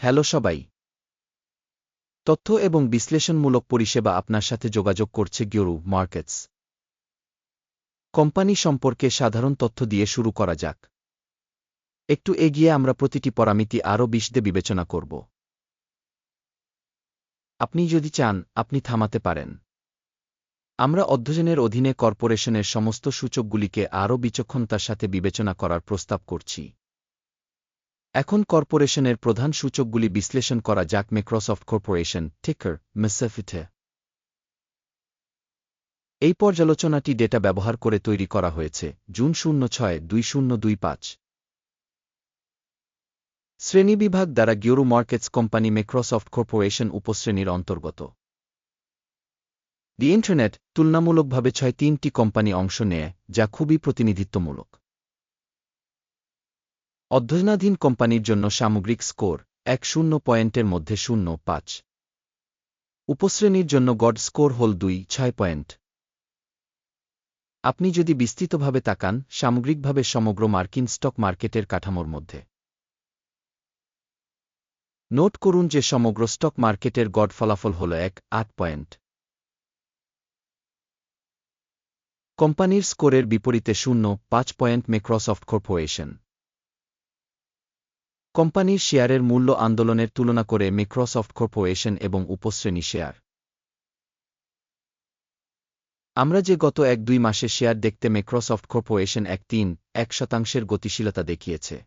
Hello সবাই। তথ্য এবং বিশ্লেষণমূলক পরিষেবা আপনার সাথে যোগাযোগ করছে গিওরু মার্কেটস। কোম্পানি সম্পর্কে সাধারণ তথ্য দিয়ে শুরু করা যাক। একটু এগিয়ে আমরা প্রতিটি পরামিতি আরও বিশদে বিবেচনা করব। আপনি যদি চান, আপনি থামাতে পারেন। আমরা অধ্যয়নের অধীনে কর্পোরেশনের সমস্ত সূচকগুলিকে আরও বিচক্ষণতার সাথে বিবেচনা করার প্রস্তাব করছি। এখন কর্পোরেশনের প্রধান সূচকগুলি বিশ্লেষণ করা যাক মাইক্রোসফট কর্পোরেশন টিকার মেসেফিটে এই পর্যালোচনাটি ডেটা ব্যবহার করে তৈরি করা হয়েছে, জুন শূন্য ছয়, দুই শূন্য দুই পাঁচ। শ্রেণীবিভাগ দ্বারা গিওরু মার্কেটস কোম্পানি মাইক্রোসফট কর্পোরেশন উপশ্রেণীর অন্তর্গত। দি ইন্টারনেট তুলনামূলকভাবে ছয় তিনটি কোম্পানি অংশ নেয়, যা খুবই প্রতিনিধিত্বমূলক। অধ্যয়নাধীন কোম্পানির জন্য সামগ্রিক স্কোর এক শূন্য পয়েন্টের মধ্যে শূন্য পাঁচ। উপশ্রেণীর জন্য গড স্কোর হল দুই, ছয় পয়েন্ট। আপনি যদি বিস্তৃতভাবে তাকান, সামগ্রিকভাবে সমগ্র মার্কিন স্টক মার্কেটের কাঠামোর মধ্যে। নোট করুন যে সমগ্র স্টক মার্কেটের গড ফলাফল হল এক, আট পয়েন্ট। কোম্পানির স্কোরের বিপরীতে শূন্য, পাঁচ পয়েন্ট মাইক্রোসফট কর্পোরেশন। কোম্পানির শেয়ারের মূল্য আন্দোলনের তুলনা করে মাইক্রোসফট কর্পোরেশন এবং উপশ্রেণী শেয়ার। আমরা যে গত এক দুই মাসে শেয়ার দেখতে মাইক্রোসফট কর্পোরেশন এক তিন, এক শতাংশের গতিশীলতা দেখিয়েছে।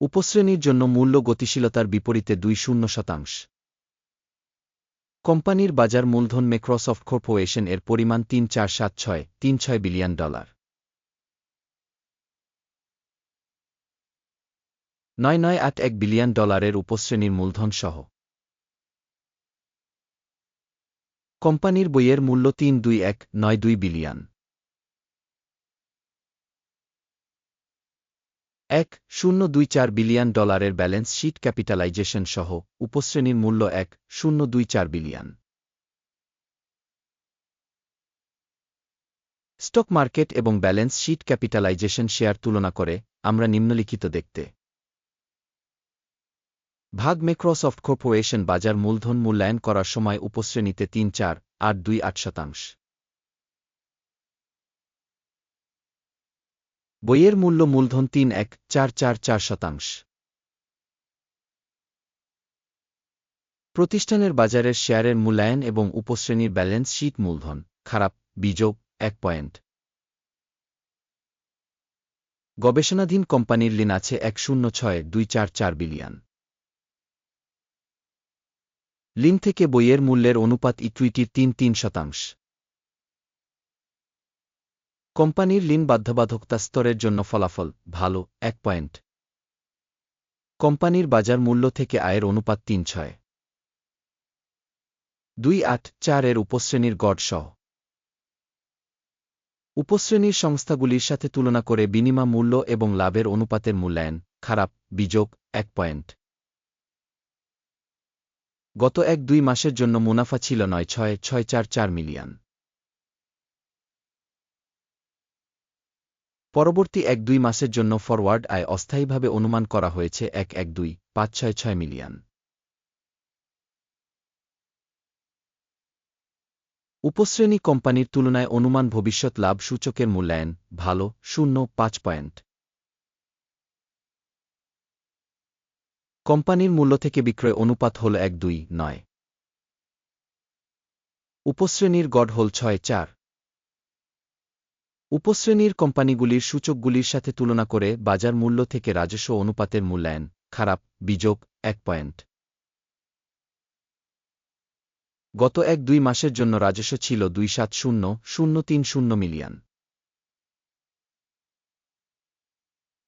উপশ্রেণীর জন্য মূল্য গতিশীলতার বিপরীতে দুই শূন্য শতাংশ। কোম্পানির বাজার মূলধন মাইক্রোসফট কর্পোরেশন এর পরিমাণ তিন চার সাত ছয়, তিন ছয় বিলিয়ন ডলার। নয় নয় আট এক বিলিয়ন ডলারের উপশ্রেণীর মূলধন সহ কোম্পানির বইয়ের মূল্য তিন দুই এক নয় দুই বিলিয়ন। এক শূন্য দুই চার বিলিয়ন ডলারের ব্যালেন্স শিট ক্যাপিটালাইজেশন সহ উপশ্রেণীর মূল্য এক শূন্য দুই চার বিলিয়ন। স্টক মার্কেট এবং ব্যালেন্স শিট ক্যাপিটালাইজেশন শেয়ার তুলনা করে আমরা নিম্নলিখিত দেখতে ভাগ মাইক্রোসফট কর্পোরেশন বাজার মূলধন মূল্যায়ন করার সময় উপশ্রেণীতে তিন চার, আট দুই আট শতাংশ। বইয়ের মূল্য মূলধন তিন এক, চার চার চার শতাংশ। প্রতিষ্ঠানের বাজারের শেয়ারের মূল্যায়ন এবং উপশ্রেণীর ব্যালেন্স শীট মূলধন, খারাপ বিযোগ এক পয়েন্ট। গবেষণাধীন কোম্পানির লিন আছে এক শূন্য ছয় দুই চার চার বিলিয়ন। লিন থেকে বইয়ের মূল্যের অনুপাত ইকুইটির তিন তিন শতাংশ। কোম্পানির লিন বাধ্যবাধকতা স্তরের জন্য ফলাফল ভালো, এক পয়েন্ট। কোম্পানির বাজার মূল্য থেকে আয়ের অনুপাত তিন ছয়। দুই আট চার এর উপশ্রেণীর গড় সহ। উপশ্রেণীর সংস্থাগুলির সাথে তুলনা করে বিনিমা মূল্য এবং লাভের অনুপাতের মূল্যায়ন খারাপ, বিযোগ, এক পয়েন্ট। গত এক দুই মাসের জন্য মুনাফা ছিল নয় ছয় ছয় চার চার মিলিয়ন। পরবর্তী এক দুই মাসের জন্য ফরওয়ার্ড আয় অস্থায়ীভাবে অনুমান করা হয়েছে এক এক দুই, পাঁচ ছয় ছয় মিলিয়ন। উপশ্রেণী কোম্পানির তুলনায় অনুমান ভবিষ্যৎ লাভ সূচকের মূল্যায়ন ভালো, শূন্য, পাঁচ পয়েন্ট। কোম্পানির মূল্য থেকে বিক্রয় অনুপাত হল এক দুই নয়। উপশ্রেণীর গড় হল ছয় চার। উপশ্রেণীর কোম্পানিগুলির সূচকগুলির সাথে তুলনা করে বাজার মূল্য থেকে রাজস্ব অনুপাতের মূল্যায়ন খারাপ, বিযোগ এক পয়েন্ট। গত এক দুই মাসের জন্য রাজস্ব ছিল দুই সাত শূন্য শূন্য তিন শূন্য মিলিয়ন।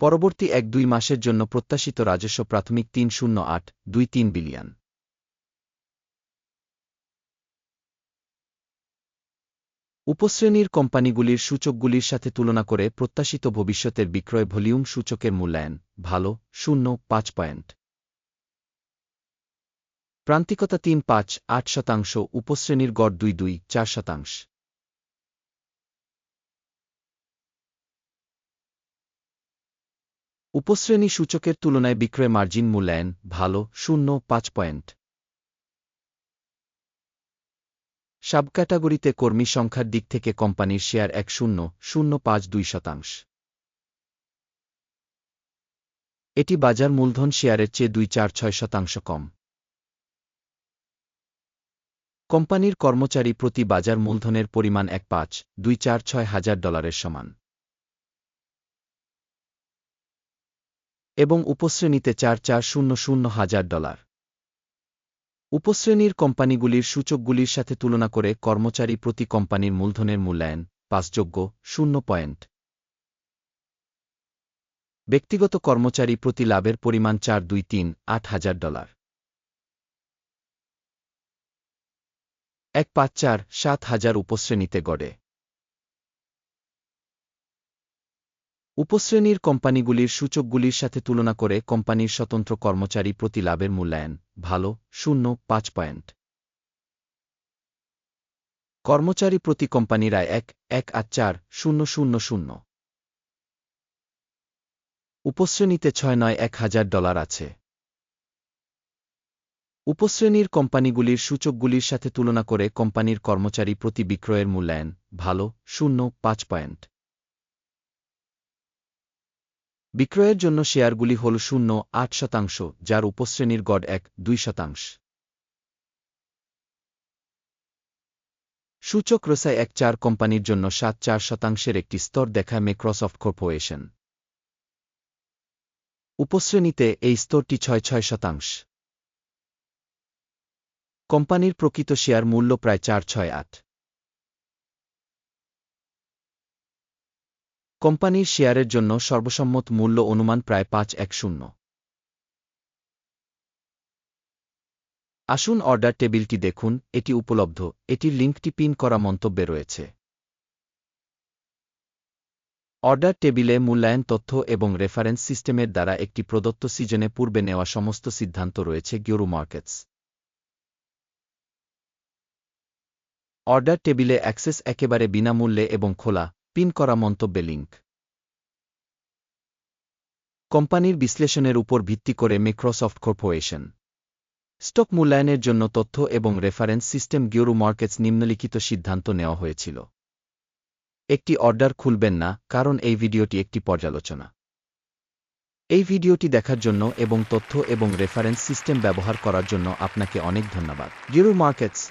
পরবর্তী এক দুই মাসের জন্য প্রত্যাশিত রাজস্ব প্রাথমিক তিন শূন্য আট দুই তিন বিলিয়ন। উপশ্রেণীর কোম্পানিগুলির সূচকগুলির সাথে তুলনা করে প্রত্যাশিত ভবিষ্যতের বিক্রয় ভলিউম সূচকের মূল্যায়ন ভালো, শূন্য, পাঁচ পয়েন্ট। প্রান্তিকতা তিন পাঁচ আট শতাংশ, উপশ্রেণীর গড় দুই দুই চার শতাংশ। উপশ্রেণী সূচকের তুলনায় বিক্রয় মার্জিন মূল্যায়ন ভালো, শূন্য, পাঁচ পয়েন্ট। সাবক্যাটাগরিতে কর্মী সংখ্যার দিক থেকে কোম্পানির শেয়ার এক শূন্য শূন্য পাঁচ দুই শতাংশ। এটি বাজার মূলধন শেয়ারের চেয়ে দুই চার ছয় শতাংশ কম। কোম্পানির কর্মচারী প্রতি বাজার মূলধনের পরিমাণ এক পাঁচ, দুই চার ছয় হাজার ডলারের সমান। এবং উপশ্রেণীতে চার চার শূন্য শূন্য হাজার ডলার। উপশ্রেণীর কোম্পানিগুলির সূচকগুলির সাথে তুলনা করে কর্মচারী প্রতি কোম্পানির মূলধনের মূল্যায়ন পাঁচযোগ্য, শূন্য পয়েন্ট। ব্যক্তিগত কর্মচারী প্রতি লাভের পরিমাণ চার দুই তিন আট হাজার ডলার। এক পাঁচ চার সাত হাজার উপশ্রেণীতে গড়ে। উপশ্রেণীর কোম্পানিগুলির সূচকগুলির সাথে তুলনা করে কোম্পানির স্বতন্ত্র কর্মচারী প্রতি লাভের মূল্যায়ন ভালো, শূন্য, পাঁচ পয়েন্ট। কর্মচারী প্রতি কোম্পানির আয় এক এক আট চার, শূন্য শূন্য শূন্য। উপশ্রেণীতে ছয়, নয়, এক হাজার ডলার আছে। উপশ্রেণীর কোম্পানিগুলির সূচকগুলির সাথে তুলনা করে কোম্পানির কর্মচারী প্রতি বিক্রয়ের মূল্যায়ন ভালো, শূন্য, পাঁচ পয়েন্ট। বিক্রয়ের জন্য শেয়ারগুলি হল শূন্য, আট শতাংশ, যার উপশ্রেণীর গড় এক, দুই শতাংশ। সূচক রসায় এক চার কোম্পানির জন্য সাত চার শতাংশের একটি স্তর দেখায় মাইক্রোসফট কর্পোরেশন উপশ্রেণীতে এই স্তরটি ছয় ছয় শতাংশ। কোম্পানির প্রকৃত শেয়ার মূল্য প্রায় চার ছয় আট। কোম্পানির শেয়ারের জন্য সর্বসম্মত মূল্য অনুমান প্রায় পাঁচ এক শূন্য। আসুন অর্ডার টেবিলটি দেখুন, এটি উপলব্ধ, এটির লিঙ্কটি পিন করা মন্তব্যে রয়েছে। অর্ডার টেবিলে মূল্যায়ন তথ্য এবং রেফারেন্স সিস্টেমের দ্বারা একটি প্রদত্ত সিজনে পূর্বে নেওয়া সমস্ত সিদ্ধান্ত রয়েছে গিওরু মার্কেটস। অর্ডার টেবিলে অ্যাক্সেস একেবারে বিনামূল্যে এবং খোলা পিন করা মন্তব্যে লিঙ্ক কোম্পানির বিশ্লেষণের উপর ভিত্তি করে মাইক্রোসফট কর্পোরেশন। স্টক মূল্যায়নের জন্য তথ্য এবং রেফারেন্স সিস্টেম গিওরু মার্কেটস নিম্নলিখিত সিদ্ধান্ত নেওয়া হয়েছিল। একটি অর্ডার খুলবেন না, কারণ এই ভিডিওটি একটি পর্যালোচনা। এই ভিডিওটি দেখার জন্য এবং তথ্য এবং রেফারেন্স সিস্টেম ব্যবহার করার জন্য আপনাকে অনেক ধন্যবাদ। গিরু মার্কেটস